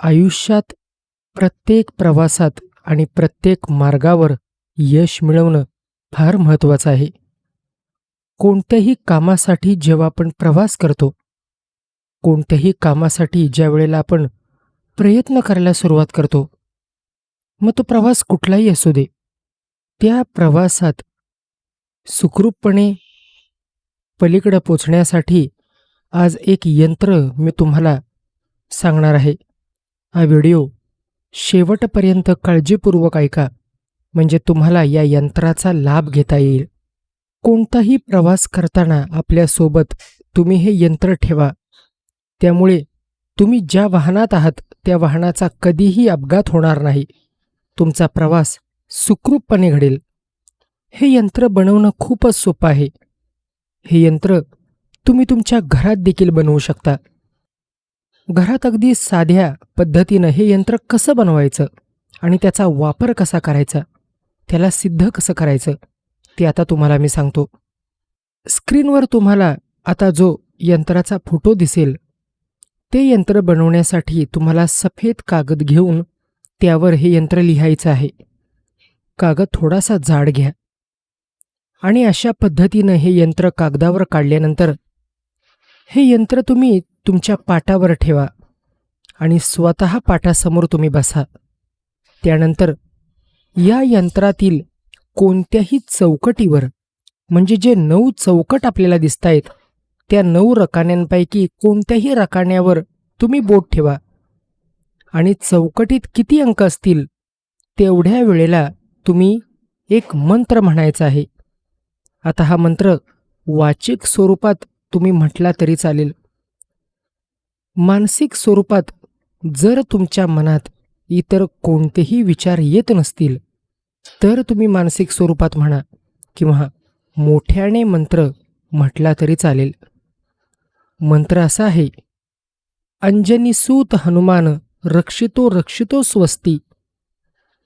आयुष्यात प्रत्येक प्रवासात आणि प्रत्येक मार्गावर यश मिळवणं फार महत्त्वाचं आहे. कोणत्याही कामासाठी जेव्हा आपण प्रवास करतो कोणत्याही कामासाठी ज्या वेळेला आपण प्रयत्न करायला सुरुवात करतो मग तो प्रवास कुठलाही असू दे. त्या प्रवासात सुखरूपपणे पलीकडं पोचण्यासाठी आज एक यंत्र मी तुम्हाला सांगणार आहे. हा व्हिडिओ शेवटपर्यंत काळजीपूर्वक ऐका म्हणजे तुम्हाला या यंत्राचा लाभ घेता येईल. कोणताही प्रवास करताना आपल्यासोबत तुम्ही हे यंत्र ठेवा. त्यामुळे तुम्ही ज्या वाहनात आहात त्या वाहनाचा कधीही अपघात होणार नाही. तुमचा प्रवास सुखरूपपणे घडेल. हे यंत्र बनवणं खूपच सोपं आहे. हे यंत्र तुम्ही तुमच्या घरात देखील बनवू शकता. घरात अगदी साध्या पद्धतीनं हे यंत्र कसं बनवायचं आणि त्याचा वापर कसा करायचा त्याला सिद्ध कसं करायचं ते आता तुम्हाला मी सांगतो. स्क्रीनवर तुम्हाला आता जो यंत्राचा फोटो दिसेल ते यंत्र बनवण्यासाठी तुम्हाला सफेद कागद घेऊन त्यावर हे यंत्र लिहायचं आहे. कागद थोडासा जाड घ्या. आणि अशा पद्धतीनं हे यंत्र कागदावर काढल्यानंतर हे यंत्र तुम्ही तुमच्या पाटावर ठेवा आणि स्वतः पाटासमोर तुम्ही बसा. त्यानंतर या यंत्रातील कोणत्याही चौकटीवर म्हणजे जे नऊ चौकट आपल्याला दिसत आहेत त्या नऊ रकान्यांपैकी कोणत्याही रकान्यावर तुम्ही बोट ठेवा आणि चौकटीत किती अंक असतील तेवढ्या वेळेला तुम्ही एक मंत्र म्हणायचा आहे. आता हा मंत्र वाचिक स्वरूपात तुम्ही म्हटला तरी चालेल. मानसिक स्वरूपात जर तुमच्या मनात इतर कोणतेही विचार येत नसतील तर तुम्ही मानसिक स्वरूपात म्हणा किंवा मोठ्याने मंत्र म्हटला तरी चालेल. मंत्र असा आहे अंजनी सूत हनुमान रक्षितो रक्षितो स्वस्ती.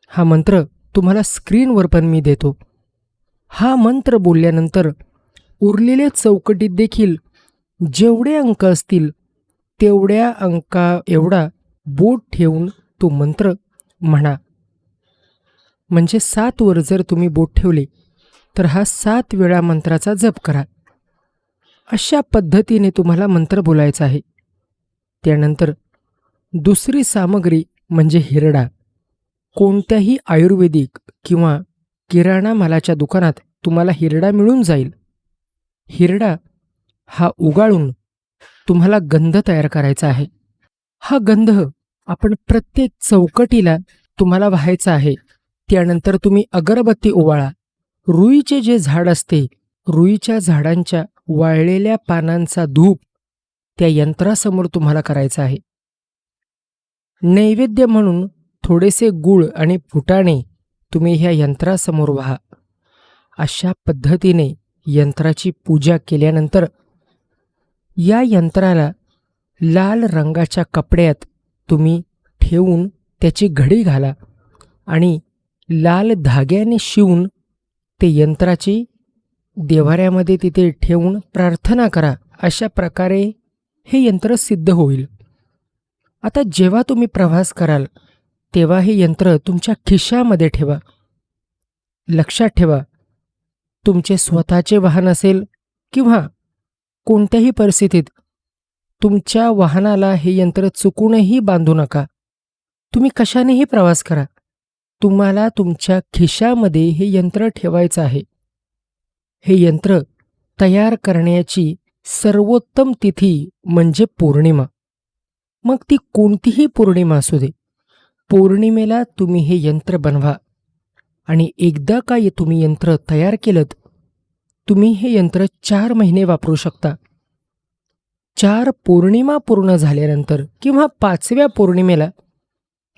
हा मंत्र तुम्हाला स्क्रीनवर पण मी देतो. हा मंत्र बोलल्यानंतर उरलेल्या चौकटीत देखील जेवढे अंक असतील तेवढ्या अंका एवढा बोट ठेवून तो मंत्र म्हणा. म्हणजे सात वर जर तुम्ही बोट ठेवले तर हा सात वेळा मंत्राचा जप करा. अशा पद्धतीने तुम्हाला मंत्र बोलायचा आहे. त्यानंतर दुसरी सामग्री म्हणजे हिरडा. कोणत्याही आयुर्वेदिक किंवा किराणा मालाच्या दुकानात तुम्हाला हिरडा मिळून जाईल. हिरडा हा उगाळून तुम्हाला गंध तयार करायचा आहे. हा गंध आपण प्रत्येक चौकटीला तुम्हाला व्हायचा आहे. त्यानंतर तुम्ही अगरबत्ती ओवाळा. रुईचे जे झाड असते रुईच्या झाडांच्या वाळलेल्या पानांचा धूप त्या यंत्रासमोर तुम्हाला करायचा आहे. नैवेद्य म्हणून थोडेसे गूळ आणि फुटाणे तुम्ही ह्या यंत्रासमोर व्हा. अशा पद्धतीने यंत्राची पूजा केल्यानंतर या यंत्राला लाल रंगाच्या कपड्यात तुम्ही ठेवून त्याची घडी घाला आणि लाल धाग्याने शिवून ते यंत्राची देवाऱ्यामध्ये तिथे ठेवून प्रार्थना करा. अशा प्रकारे हे यंत्र सिद्ध होईल. आता जेव्हा तुम्ही प्रवास कराल तेव्हा हे यंत्र तुमच्या खिशामध्ये ठेवा. लक्षात ठेवा. तुमचे स्वतःचे वाहन असेल किंवा कोणत्याही परिस्थितीत तुमच्या वाहनाला हे यंत्र चुकूनही बांधू नका. तुम्ही कशानेही प्रवास करा. तुम्हाला तुमच्या खिशामध्ये हे यंत्र ठेवायचं आहे. हे यंत्र तयार करण्याची सर्वोत्तम तिथी म्हणजे पौर्णिमा. मग ती कोणतीही पौर्णिमा असू दे. पौर्णिमेला तुम्ही हे यंत्र बनवा. आणि एकदा का तुम्ही यंत्र तयार केलं तुम्ही हे यंत्र चार महिने वापरू शकता. चार पौर्णिमा पूर्ण झाल्यानंतर किंवा पाचव्या पौर्णिमेला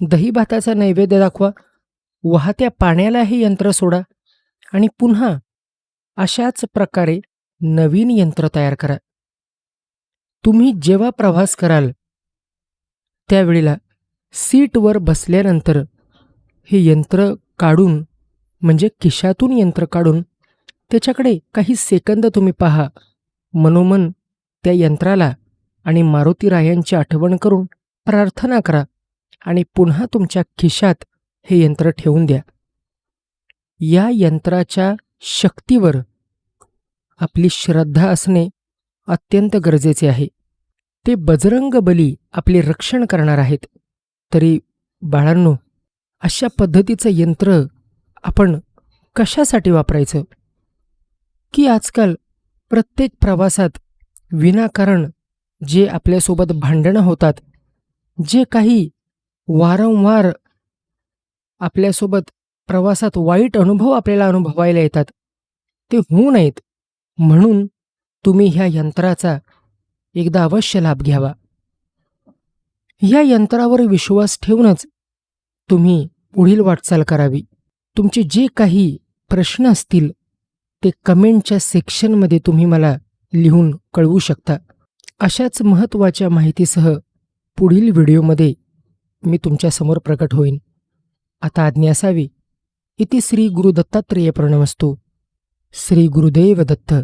दही भाताचा नैवेद्य दाखवा वाहत्या पाण्याला हे यंत्र सोडा आणि पुन्हा अशाच प्रकारे नवीन यंत्र तयार करा. तुम्ही जेव्हा प्रवास कराल त्यावेळेला सीटवर बसल्यानंतर हे यंत्र काढून म्हणजे खिशातून यंत्र काढून त्याच्याकडे काही सेकंद तुम्ही पहा. मनोमन त्या यंत्राला आणि मारुतीरायांची आठवण करून प्रार्थना करा आणि पुन्हा तुमच्या खिशात हे यंत्र ठेवून द्या. या यंत्राच्या शक्तीवर आपली श्रद्धा असणे अत्यंत गरजेचे आहे. ते बजरंग बली आपले रक्षण करणार आहेत. तरी बाळांनो अशा पद्धतीचं यंत्र आपण कशासाठी वापरायचं? की आजकाल प्रत्येक प्रवासात विनाकारण जे आपल्यासोबत भांडणं होतात जे काही वारंवार आपल्यासोबत प्रवासात वाईट अनुभव आपल्याला अनुभवायला येतात ते होऊ नयेत. म्हणून तुम्ही ह्या यंत्राचा एकदा अवश्य लाभ घ्यावा. ह्या यंत्रावर विश्वास ठेवूनच तुम्ही पुढील वाटचाल करावी. तुमचे जे काही प्रश्न असतील ते कमेंटच्या सेक्शनमध्ये तुम्ही मला लिहून कळवू शकता. अशाच महत्त्वाच्या माहितीसह पुढील व्हिडिओमध्ये मी तुमच्यासमोर प्रकट होईन. आता आज्ञा असावी. इति श्री गुरु दत्तात्रेय प्रणमस्तू. श्री गुरुदेव दत्त.